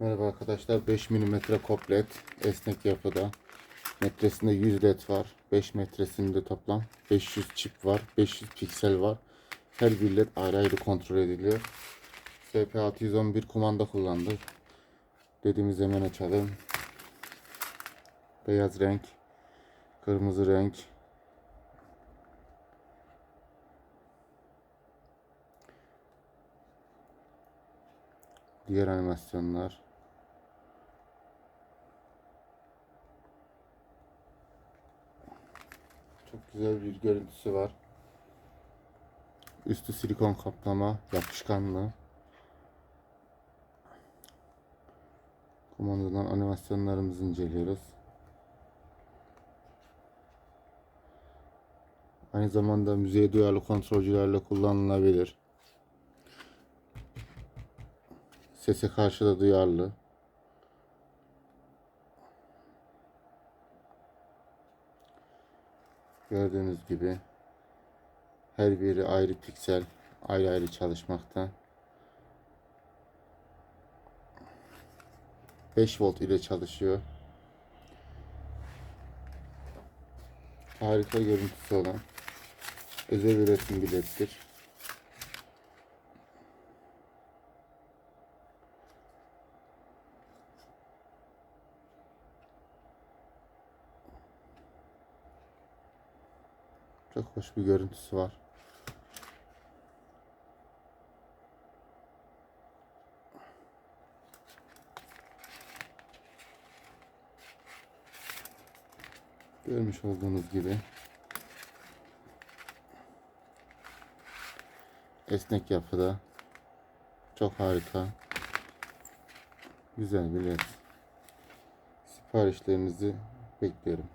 Merhaba arkadaşlar 5 mm koplet esnek yapıda. Metresinde 100 led var 5 metresinde toplam 500 çip var 500 piksel var. Her bir led ayrı ayrı kontrol ediliyor. SP611 kumanda kullandık dediğimiz hemen açalım. Beyaz renk kırmızı renk diğer animasyonlar Çok güzel bir görüntüsü var. Üstü silikon kaplama, yapışkanlı. Kumandadan animasyonlarımızı inceliyoruz. Aynı zamanda müziğe duyarlı kontrolcülerle kullanılabilir. Sese karşı da duyarlı. Gördüğünüz gibi her biri ayrı piksel, ayrı ayrı çalışmakta. 5 volt ile çalışıyor. Harika görüntüsü olan özel üretim bir Çok hoş bir görüntüsü var. Görmüş olduğunuz gibi esnek yapıda çok harika güzel bir led. Siparişlerinizi bekliyorum.